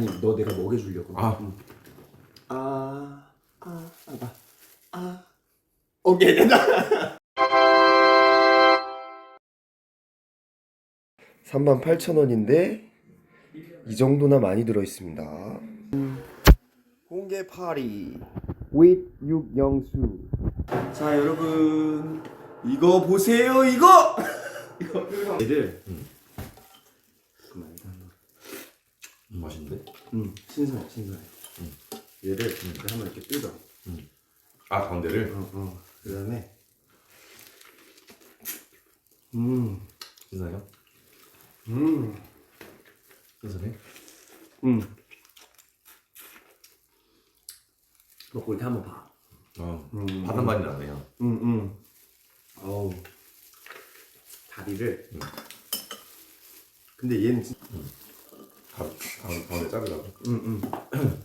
아니 너 내가 먹여주려고. 아. 응. 아, 아, 아봐, 아. 오케이 된다. 38,000원인데 이 정도나 많이 들어 있습니다. 공개 파리 with 육영수. 자 여러분 이거 보세요 이거. 이거 얘를 그만 음, 맛있는데? 음 신선해 신선해. 얘를 이렇게 한번 이렇게 뜯어. 아 가운데를 어, 어. 그 다음에 음, 신선해요? 음, 신선해? 음. 먹고 이렇게 한번 봐. 어 음. 바다 맛이 나네요 음, 음. 어우. 다리를. 음. 근데 얘는 진짜. 가, 가운데, 가운데 자르라고 음, 음.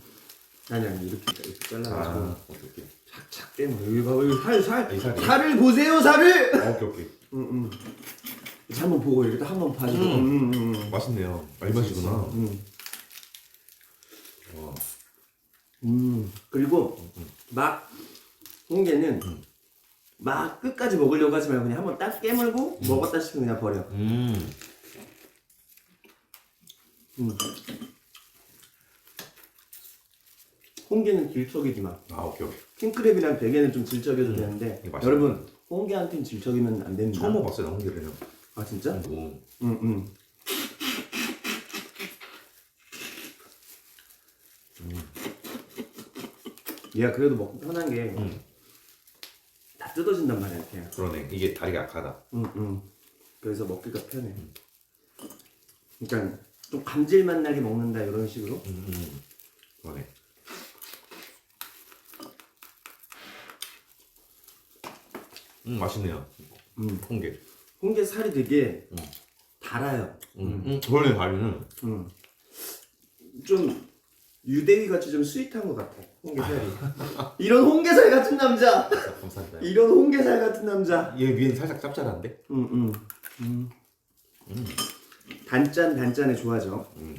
아니 아니 이렇게 이렇게 잘라가지고 아 오케이 오케이 착착 거. 여기 봐봐 여기 살 살. 이 살이? 살을 보세요 살을. 아, 오케이 오케이 음, 음. 이제 한번 보고 이렇게 딱 한번 봐주고. 음. 음, 음, 음. 맛있네요 알맛이구나 음. 와 음 그리고 막 홍게는 막 끝까지 먹으려고 하지 말고 그냥 한번 딱 깨물고 먹었다 싶으면 그냥 버려. 음. 음. 홍게는 질척이지만 아 오케이 오케이 킹크랩이랑 대게는 좀 질척여도 되는데 이거 맛있다. 여러분 홍게한테는 질척이면 안 됩니다. 처음 먹어봤어요 나 홍게를 아 진짜? 오. 응 응. 얘가 그래도 먹기 편한 게 다 음. 뜯어진단 말이야 이렇게. 그러네 이게 다리가 약하다 응, 응. 그래서 먹기가 편해. 그러니까 좀 감질맛 나게 먹는다 이런 식으로. 음, 음. 그러네 음 맛있네요 음. 홍게 홍게 살이 되게 음. 달아요. 음, 음. 그러네 다리는 음. 좀 유대위 같이 좀 스윗한 것 같아. 홍게 살이. 이런 홍게살 같은 남자. 감사합니다 이런 홍게살 같은 남자. 얘 위에는 살짝 짭짤한데? 음, 음. 음. 음. 단짠 단짠에 좋아져. 음.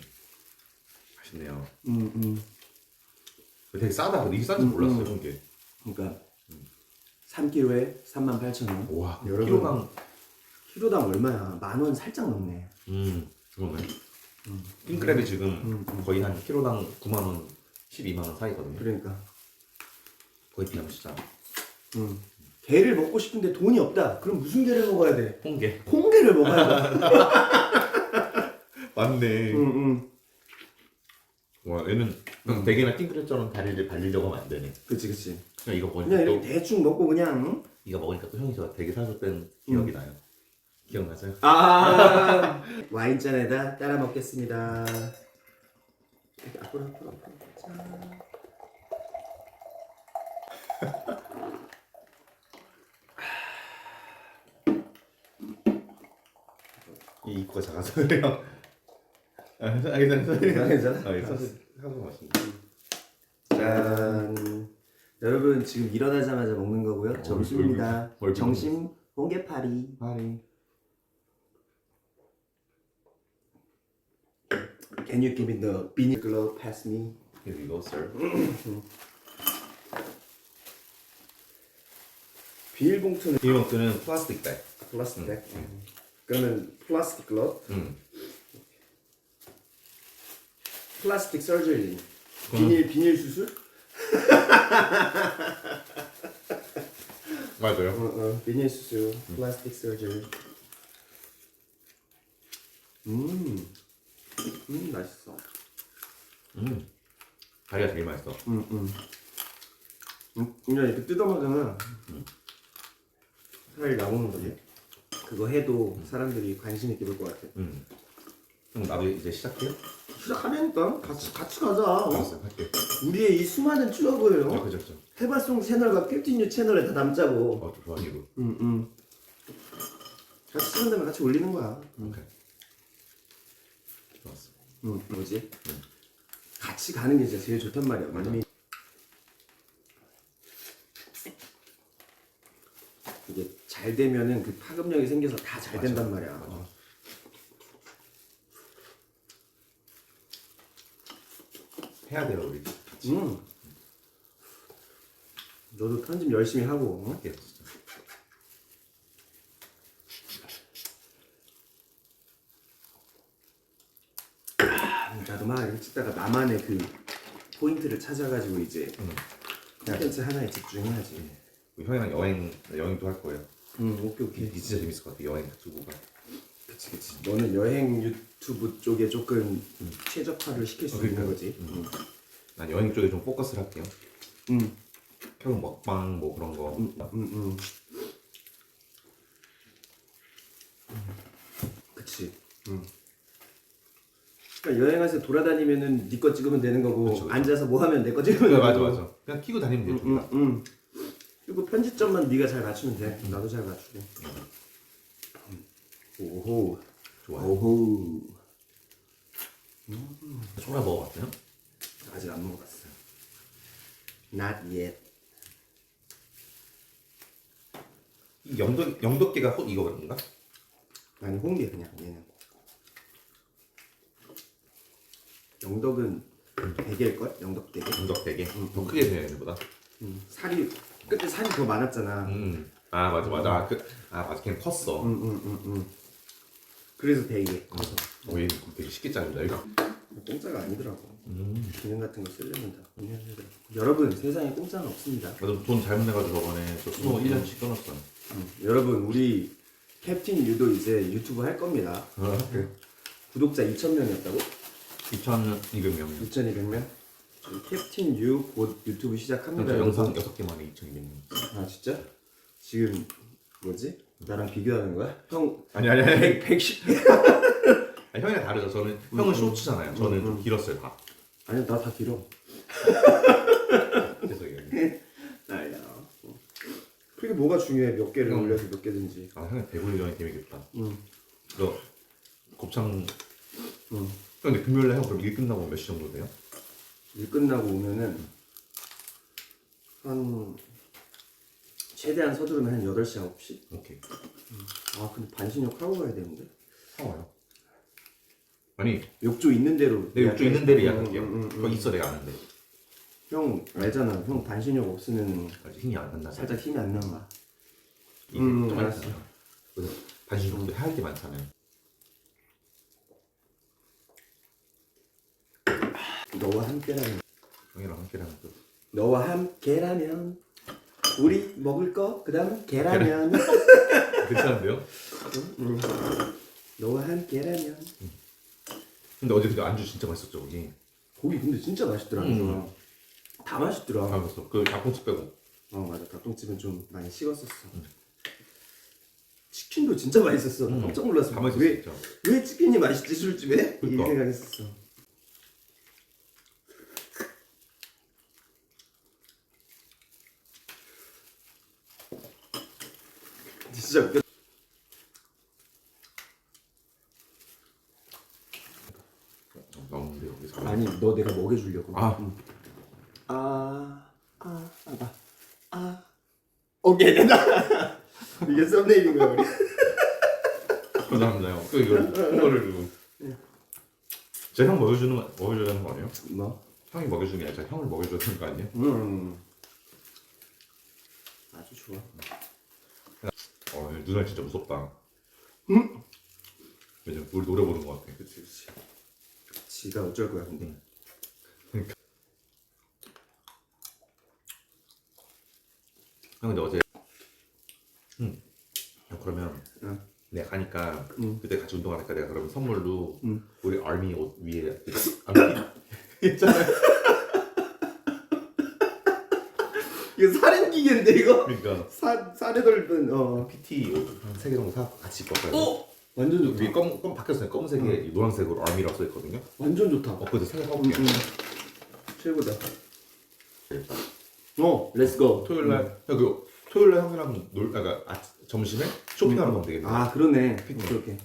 맛있네요 음, 음. 되게 싸다 근데 이게 싼지 음, 몰랐어요 음. 홍게 그러니까 3kg에 38,000원. 와 여러분. 키로당 키로당 얼마야? 만 원 살짝 넘네. 음 그러네 킹크랩이 지금 음, 음. 거의 한 키로당 9만 원 12만 원 사이거든요 그러니까. 거의 비하면 진짜 음. 게를 먹고 싶은데 돈이 없다. 그럼 무슨 게를 먹어야 돼? 홍게 홍게를 먹어야 돼. 맞네 응, 응. 와 얘는 대게나 킹크랩처럼 다리를 발리려고 하면 안 되네 그치, 그치. 그냥 이거 그냥 먹으니까 또 이렇게 대충 먹고 그냥. 응? 이거 먹으니까 또 형이 저 되게 살살 뺀 기억이 나요. 기억나세요? 아 와인잔에다 따라 먹겠습니다. 이렇게 앞으로 앞으로 앞으로. 짠. 이 입구가 작아서 그래요. 아, 괜찮아, 괜찮아. 괜찮아? 아, 하고 맛있네. 짠. 여러분 지금 일어나자마자 먹는 거고요. 점심입니다. 얼굴, 얼굴. 점심 홍게파리. 파리. Can you give me the beanie glove? Pass me. Here you go, sir. 비닐봉투는 이것도는 플라스틱 백. 플라스틱 백. 그러면 플라스틱 글러브, 음. 플라스틱 서저리, 비닐 비닐 수술. 맞아요. 어, 어, 비닐 수술, 플라스틱 서저리. 음, 음 맛있어. 음. 다리가 제일 맛있어. 음, 음. 음, 그냥 이렇게 뜯어먹으면 살이 나오는 거지. 그거 해도 사람들이 관심 있게 볼 것 같아. 음. 형 나도 이제 시작해요? 시작하려니까 같이 같이 가자. 어? 알았어, 할게. 우리의 이 수많은 추억을 아, 어? 그죠, 그죠. 해발송 채널과 캡틴뉴 채널에 다 남자고. 어, 좋아, 이거. 응, 응. 같이 쓰는 다면 같이 올리는 거야. 응. 오케이. 좋았어. 응, 뭐지? 같이 가는 게 진짜 제일 좋단 말이야. 왜냐면 이게 잘 되면은 그 파급력이 생겨서 다 잘 된단 말이야. 맞아. 해야 돼요 우리. 음. 너도 편집 열심히 하고. 어? 할게요 진짜. 나도 막 이렇게 찍다가 나만의 그 포인트를 찾아가지고 이제 음. 콘텐츠 하나에 집중해야지. 우리 형이랑 여행 여행도 할 거예요. 응, 오케이 이, 오케이. 이 진짜 재밌을 것 같아 여행 두고 가. 그치 그치. 너는 여행 유튜브 쪽에 조금 최적화를 시킬 수 어, 있는 그러니까. 거지. 응. 난 여행 쪽에 좀 포커스를 할게요. 응. 형 먹방 뭐 그런 거. 응, 응, 응. 그치. 응. 그러니까 여행하면서 돌아다니면은 네 거 찍으면 되는 거고 그쵸, 그쵸. 앉아서 뭐 하면 내 거 찍으면 되는 맞아 거고. 맞아. 그냥 키고 다니면 돼. 다. 응, 응. 그리고 편집점만 네가 잘 맞추면 돼. 나도 잘 맞추게. 오호. 좋아. 오호. 초라 먹어봤어요? 아직 안 먹어봤어. Not yet. 이 영덕 영덕계가 호 이거 그런가? 아니 홍게 그냥 얘는. 영덕은 대게일 걸? 영덕 대게. 영덕대게. 음, 더 음. 크게 돼야 얘보다. 음, 살이 그때 살이 더 많았잖아. 음. 아 맞아 맞아. 아, 그, 아 맞아. 걔는 컸어. 응, 응, 응, 응. 그래서 대게. 커서. 어, 얘 되게 쉽게 자른다 이거. 공짜가 아니더라고. 음. 기능 같은 거 쓰려면 다 되더라고. 여러분 세상에 공짜는 없습니다. 나도 돈 잘못 내가지고 저번에 저 수능 1년씩 끊었어. 음, 여러분 우리 캡틴 유도 이제 유튜브 할 겁니다. 그래. 구독자 2,000명이었다고? 2,200명. 2,200명? 캡틴 유 곧 유튜브 시작합니다. 저 영상 여러분. 6개 만에 2,200명. 아 진짜? 지금 뭐지? 나랑 비교하는 거야? 형 아니 아니 아니. 100, 110개? 아니, 형이랑 다르죠. 저는 형은 쇼츠잖아요. 저는 음, 좀 음. 길었어요 다. 아니 나 다 길어. 그래서 이게. 아야. 그게 뭐가 중요해? 몇 개를 음. 올려서 몇 개든지. 아 형이 배불리 전에 재밌겠다. 응. 너 곱창. 응. 형 근데 금요일에 형 그럼 일 끝나고 몇 시 정도 돼요? 일 끝나고 오면은 한 최대한 서두르면 한 8시 9시? 오케이. 아 근데 반신욕 하고 가야 되는데. 형 와요. 아니 욕조 있는 대로. 내 욕조. 있는 응, 예약할게요. 응, 응, 그거 응. 있어 내가 아는데. 형 알잖아. 형 반신욕 없으면 아직 힘이 안 난다. 살짝 힘이 안 나와. 이게 음, 좀 알았어. 많잖아. 그래서 반신욕도 해야 할 게 많잖아요. 너와 함께라면. 형이랑 함께라면 또 너와 함께라면 우리 먹을 거 그다음 계라면. 괜찮은데요? 응. 너와 함께라면. 근데 어제 그 안주 진짜 맛있었죠 거기. 고기 근데 진짜 맛있더라. 음. 다 맛있더라. 아 맛있어. 그 닭꼬치 빼고. 어 맞아 닭똥집은 좀 많이 식었었어 치킨도 진짜 맛있었어 음. 깜짝 놀랐어 다 맛있었어 왜. 왜 치킨이 맛있지 술집에? 이 그러니까. 생각했었어 진짜 웃겨 나오는데 여기서. 아니 너 내가 먹여주려고 아. 응. 아, 아, 아, 아. 오케이 된다 이게 썸네일인 거야 우리 감사합니다요. 그 이거 이거를 두고. 제형 먹여주는 거 먹여주는 거 아니에요? 뭐? 형이 먹여주는 게 아니라 제가 형을 먹여줘야 되는 거 아니에요? 음. 아주 좋아. 어 누나 진짜 무섭다. 음? 왜냐면 우리 노래 부르는 거 같아. 그치 그치. 지가 어쩔 거야 근데. 형 근데 어제 응. 형 그러면 응. 내가 가니까 응. 그때 같이 운동하니까 내가 그러면 선물로 응. 우리 아미 옷 위에 아미 있잖아요. 이거 살인 기계인데 이거? 그러니까 사 살에 덜은 어. PT 정도 사갖고 같이 입고 왔어요. 어? 완전 좋다. 위에 검, 검 바뀌었어요. 검은색에 노란색으로 아미라고 써있거든요. 완전 좋다. 어 그래서 생각 음, 해볼게요. 음. 최고다. 어, 렛츠 고. 토요일날 그 토요일 날 형이랑 놀 그러니까 아, 점심에 쇼핑하러 가면 되겠네. 아 그러네. 그렇게.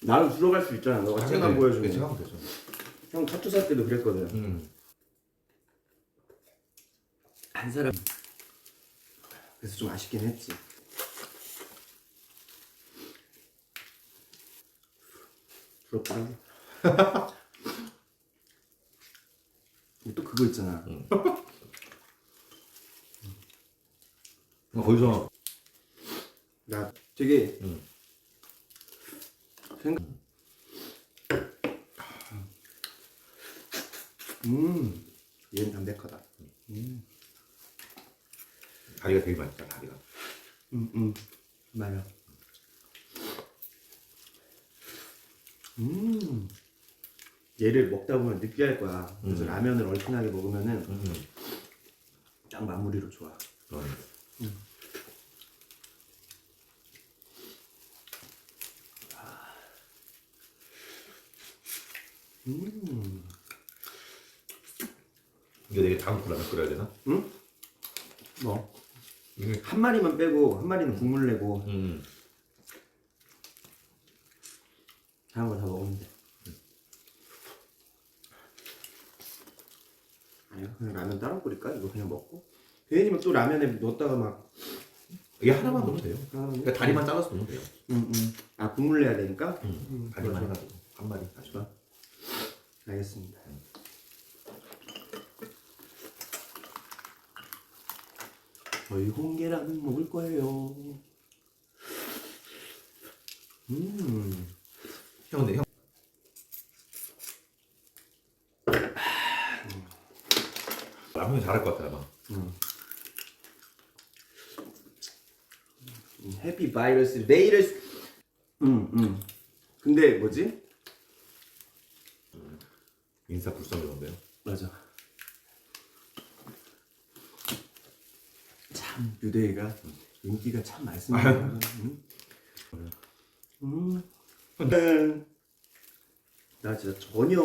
나는 주러 갈수 있잖아. 너가 체감 보여주면. 네, 체감 되죠. 형 타투 살 때도 그랬거든. 음. 한 사람. 그래서 좀 아쉽긴 했지. 부럽다. 그거 있잖아. 거기서 나 되게 음. 생각. 음, 얘는 담백하다. 음, 다리가 되게 맛있다 다리가. 음, 음, 맞아. 음, 얘를 먹다 보면 느끼할 거야. 그래서 음. 라면을 얼큰하게 먹으면은 음. 딱 마무리로 좋아. 어. 음, 이게 되게 담고 라면 끓여야 되나? 응? 뭐? 이게 한 마리만 빼고 한 마리는 국물 내고 음. 다른 거 다 먹으면 돼. 아니 그냥 라면 따로 끓일까? 이거 그냥 먹고. 괜히면 또 라면에 넣었다가 막. 이게 하나만 넣으면 돼요. 아, 그러니까 다리만 잘라서 넣으면 돼요. 음, 음. 아 국물 내야 되니까. 음. 음, 다리만 해가지고 한 마리 아주. 좋아. 알겠습니다. 저희 홍게라면 먹을 거예요. 음. 형 근데 형. 라면 잘할 것 같아 아마. 음. 해피 바이러스 베이러스 음 음 근데 뭐지 인사 불성이던데요. 맞아 유대이가 인기가 참 많습니다 음. 음. 음. 나 진짜 전혀